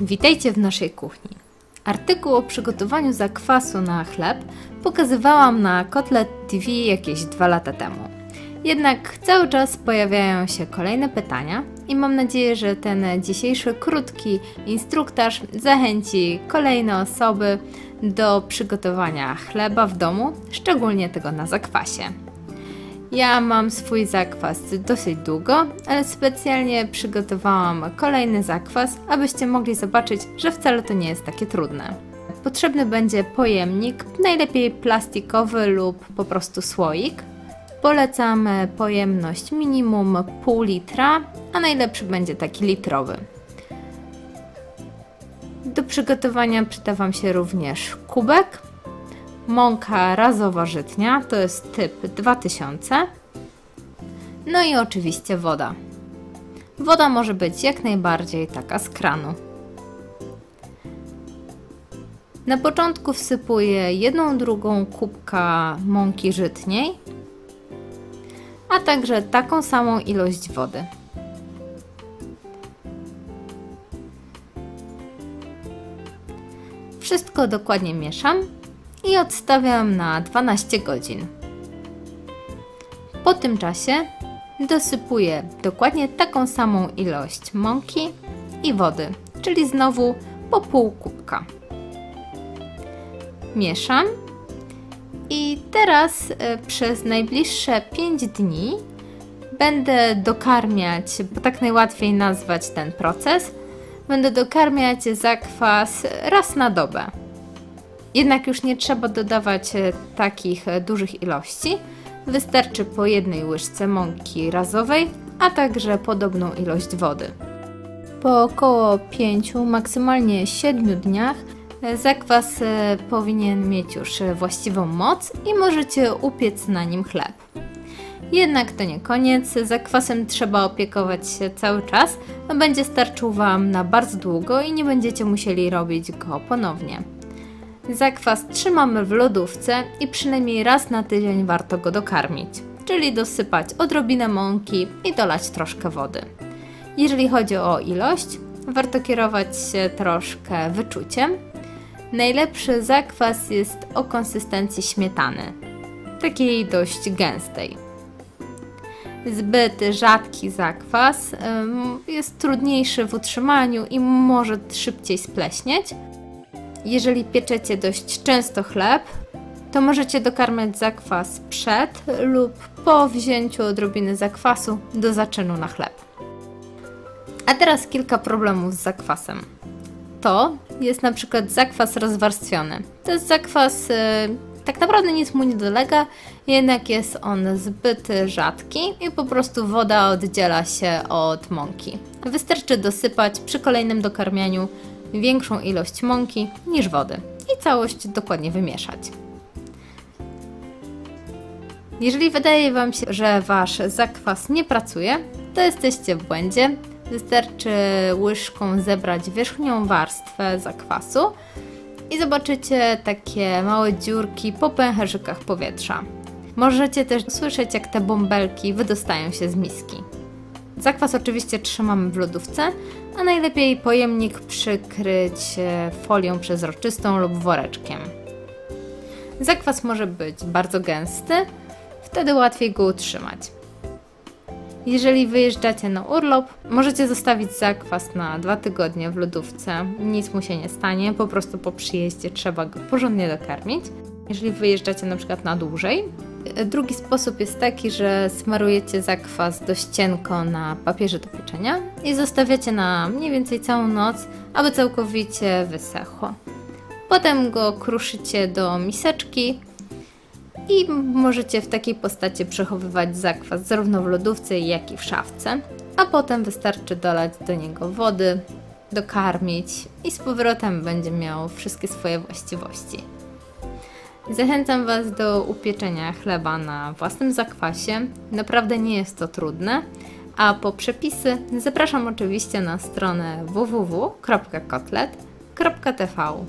Witajcie w naszej kuchni. Artykuł o przygotowaniu zakwasu na chleb pokazywałam na Kotlet TV jakieś dwa lata temu. Jednak cały czas pojawiają się kolejne pytania i mam nadzieję, że ten dzisiejszy krótki instruktaż zachęci kolejne osoby do przygotowania chleba w domu, szczególnie tego na zakwasie. Ja mam swój zakwas dosyć długo, ale specjalnie przygotowałam kolejny zakwas, abyście mogli zobaczyć, że wcale to nie jest takie trudne. Potrzebny będzie pojemnik, najlepiej plastikowy lub po prostu słoik. Polecam pojemność minimum pół litra, a najlepszy będzie taki litrowy. Do przygotowania przyda Wam się również kubek, mąka razowa żytnia, to jest typ 2000. No i oczywiście woda. Woda może być jak najbardziej taka z kranu. Na początku wsypuję jedną drugą kubka mąki żytniej, a także taką samą ilość wody. Wszystko dokładnie mieszam i odstawiam na 12 godzin. Po tym czasie dosypuję dokładnie taką samą ilość mąki i wody, czyli znowu po pół kubka. Mieszam i teraz e, przez najbliższe 5 dni będę dokarmiać, bo tak najłatwiej nazwać ten proces, będę dokarmiać zakwas raz na dobę. Jednak już nie trzeba dodawać e, takich e, dużych ilości. Wystarczy po jednej łyżce mąki razowej, a także podobną ilość wody. Po około 5, maksymalnie 7 dniach e, zakwas powinien mieć już właściwą moc i możecie upiec na nim chleb. Jednak to nie koniec, zakwasem trzeba opiekować się cały czas, będzie starczył Wam na bardzo długo i nie będziecie musieli robić go ponownie. Zakwas trzymamy w lodówce i przynajmniej raz na tydzień warto go dokarmić, czyli dosypać odrobinę mąki i dolać troszkę wody. Jeżeli chodzi o ilość, warto kierować się troszkę wyczuciem. Najlepszy zakwas jest o konsystencji śmietany, takiej dość gęstej. Zbyt rzadki zakwas jest trudniejszy w utrzymaniu i może szybciej spleśnieć jeżeli pieczecie dość często chleb, to możecie dokarmiać zakwas przed lub po wzięciu odrobiny zakwasu do zaczynu na chleb. A teraz kilka problemów z zakwasem. To jest na przykład zakwas rozwarstwiony. To jest zakwas, yy, tak naprawdę nic mu nie dolega, jednak jest on zbyt rzadki i po prostu woda oddziela się od mąki. Wystarczy dosypać przy kolejnym dokarmianiu większą ilość mąki niż wody i całość dokładnie wymieszać. Jeżeli wydaje Wam się, że Wasz zakwas nie pracuje, to jesteście w błędzie. Wystarczy łyżką zebrać wierzchnią warstwę zakwasu i zobaczycie takie małe dziurki po pęcherzykach powietrza. Możecie też słyszeć, jak te bąbelki wydostają się z miski. Zakwas oczywiście trzymamy w lodówce, a najlepiej pojemnik przykryć e, folią przezroczystą lub woreczkiem. Zakwas może być bardzo gęsty, wtedy łatwiej go utrzymać. Jeżeli wyjeżdżacie na urlop, możecie zostawić zakwas na dwa tygodnie w lodówce. Nic mu się nie stanie, po prostu po przyjeździe trzeba go porządnie dokarmić. Jeżeli wyjeżdżacie na przykład na dłużej, Drugi sposób jest taki, że smarujecie zakwas dość cienko na papierze do pieczenia i zostawiacie na mniej więcej całą noc, aby całkowicie wysechło. Potem go kruszycie do miseczki i możecie w takiej postaci przechowywać zakwas zarówno w lodówce, jak i w szafce. A potem wystarczy dolać do niego wody, dokarmić i z powrotem będzie miał wszystkie swoje właściwości. Zachęcam Was do upieczenia chleba na własnym zakwasie. Naprawdę nie jest to trudne. A po przepisy zapraszam oczywiście na stronę www.kotlet.tv.